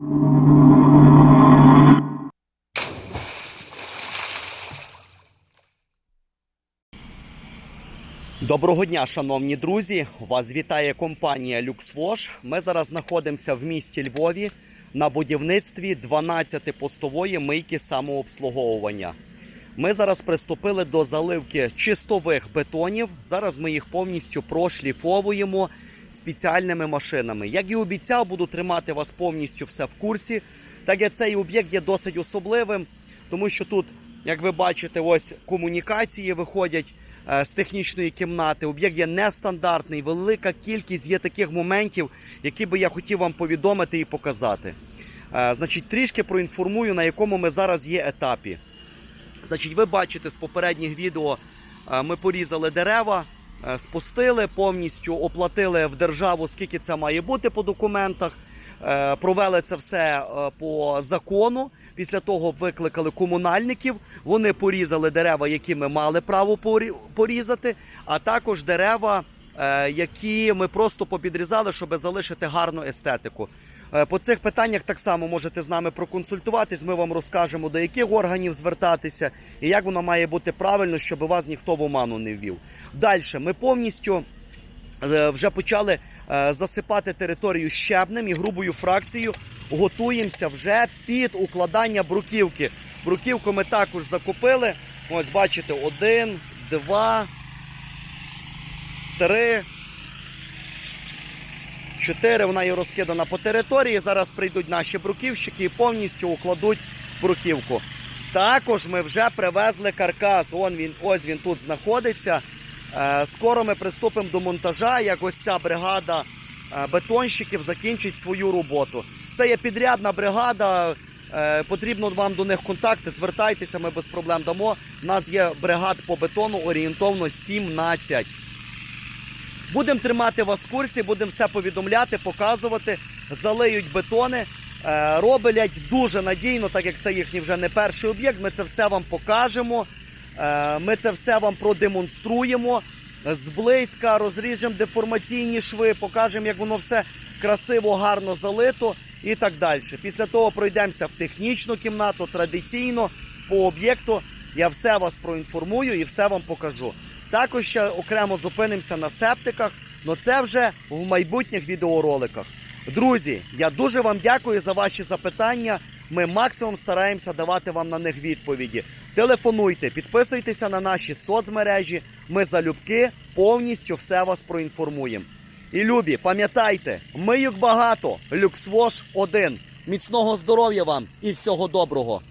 Доброго дня, шановні друзі! Вас вітає компанія LuxWash. Ми зараз знаходимося в місті Львові на будівництві 12-постової мийки самообслуговування. Ми зараз приступили до заливки чистових бетонів. Зараз ми їх повністю прошліфовуємо спеціальними машинами. Як і обіцяв, буду тримати вас повністю все в курсі. Так як цей об'єкт є досить особливим, тому що тут, як ви бачите, ось комунікації виходять е, з технічної кімнати. Об'єкт є нестандартний, велика кількість є таких моментів, які би я хотів вам повідомити і показати. Е, Значить, трішки проінформую, на якому ми зараз є етапі. Значить, ви бачите з попередніх відео, е, ми порізали дерева, спустили, повністю оплатили в державу, скільки це має бути по документах. Е, Провели це все е, по закону. Після того викликали комунальників. Вони порізали дерева, які ми мали право порі- порізати, а також дерева, е, які ми просто попідрізали, щоб залишити гарну естетику. Е, По цих питаннях так само можете з нами проконсультуватись. Ми вам розкажемо, до яких органів звертатися і як воно має бути правильно, щоб вас ніхто в оману не ввів. Далі ми повністю е, вже почали е, засипати територію щебнем і грубою фракцією. Готуємося вже під укладання бруківки. Бруківку ми також закупили. Ось бачите, один, два, три. Чотири вона є розкидана по території. Зараз прийдуть наші бруківщики і повністю укладуть бруківку. Також ми вже привезли каркас. Вон він, ось він тут знаходиться. Е, Скоро ми приступимо до монтажа, як ось ця бригада е, бетонщиків закінчить свою роботу. Це є підрядна бригада. е, Потрібно вам до них контакти. Звертайтеся, ми без проблем дамо. У нас є бригад по бетону орієнтовно 17. Будемо тримати вас в курсі, будемо все повідомляти, показувати. Залиють бетони. Е, Роблять дуже надійно, так як це їхній вже не перший об'єкт. Ми це все вам покажемо. Е, Ми це все вам продемонструємо. Зблизька розріжемо деформаційні шви, покажемо, як воно все красиво, гарно залито і так далі. Після того пройдемося в технічну кімнату традиційно по об'єкту. Я все вас проінформую і все вам покажу. Також ще окремо зупинимося на септиках, але це вже в майбутніх відеороликах. Друзі, я дуже вам дякую за ваші запитання. Ми максимум стараємося давати вам на них відповіді. Телефонуйте, підписуйтеся на наші соцмережі. Ми залюбки повністю все вас проінформуємо. І любі, пам'ятайте, мийок багато, люксвош один. Міцного здоров'я вам і всього доброго!